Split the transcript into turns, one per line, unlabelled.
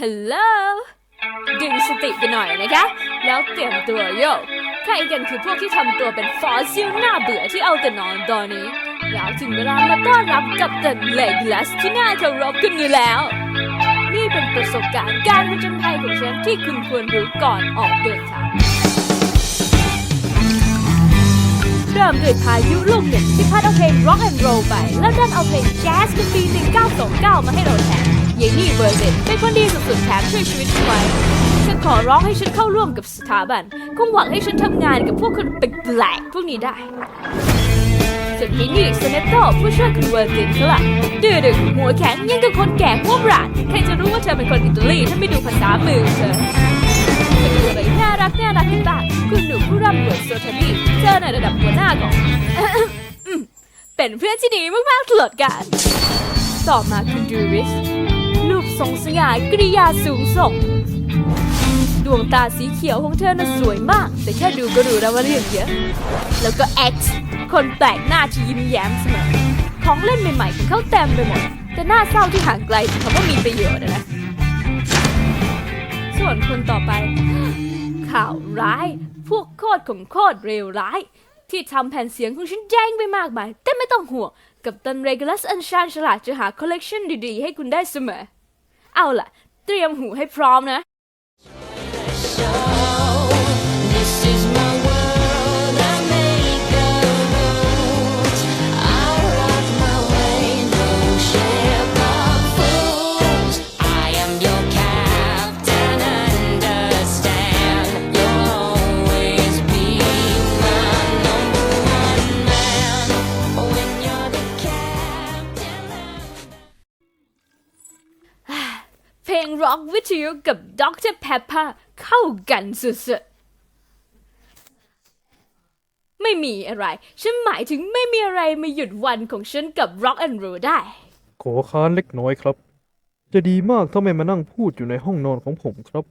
ฮัลโหลดึงสติกันหน่อยนะคะ แล้วเตรียมตัวโยกใครกันคือพวกที่ทำตัวเป็นฟอสซิลหน้าเบื่อที่เอาแต่นอนตอนนี้ แล้วถึงเวลามาต้อนรับกับตันเลกลัสที่น่าเคารพกันอยู่แล้ว นี่เป็นประสบการณ์การผจญภัยของฉันที่คุณควรรู้ก่อนออกเดินทางเริ่มด้วยพายุลูกหนึ่งที่พัดเอาเพลง rock and roll ไป แล้วดันเอาเพลงแจ๊สเป็นปี1929มาให้เราแทน เยนี่เวอร์เซนเป็นคนดีสุดๆแถมช่วยชีวิตฉันไว้ฉันขอร้องให้ฉันเข้าร่วมกับสถาบัน คงหวังให้ฉันทำงานกับพวกคนแปลกๆพวกนี้ได้ส่วนที่นี่เซเนตโตผู้ช่วยคุณเวอร์ตินเขาล่ะดื้อดึงหัวแข็งยังกับคนแก่พวกหลานใครจะรู้ว่าเธอเป็นคนอิตาลีถ้าไม่ดูภาษามือเธอจะดูอะไรน่ารักน่ารักกันบ้างคุณหนูผู้ร่ำรวยโซทนี่เจอในระดับหัวหน้าของอืมเป็นเพื่อนที่ดีมากๆตลอดกาลต่อมาคุณดูริส ทรงสง่ากริยาสูงส่ง ดวงตาสีเขียวของเธอน่ะสวยมาก แต่แค่ดูก็รู้แล้วว่าเรื่องเยอะ แล้วก็ X คนแปลกหน้าที่ยิ้มแย้มเสมอ ของเล่นใหม่ๆของเขาเต็มไปหมด แต่หน้าเศร้าที่ห่างไกลคำว่ามีประโยชน์อะนะ ส่วนคนต่อไป ข่าวร้าย พวกโคตรของโคตรเร็วร้าย ที่ทำแผ่นเสียงของฉันแจ้งไปมากมาย แต่ไม่ต้องห่วงกับตันเรกลัสอันชาญฉลาดจะหาคอลเลกชันดีๆ ให้คุณได้เสมอ เอาล่ะ เตรียมหูให้พร้อมนะ งร็อกวิทยุกับด็อกเตอร์แพปเปอร์เข้ากันสุดๆ ไม่มีอะไร ฉันหมายถึงไม่มีอะไรมาหยุดวันของฉันกับร็อกแอนด์โรได้
ขอค้านเล็กน้อยครับ จะดีมากถ้าไม่มานั่งพูดอยู่ในห้องนอนของผมครับ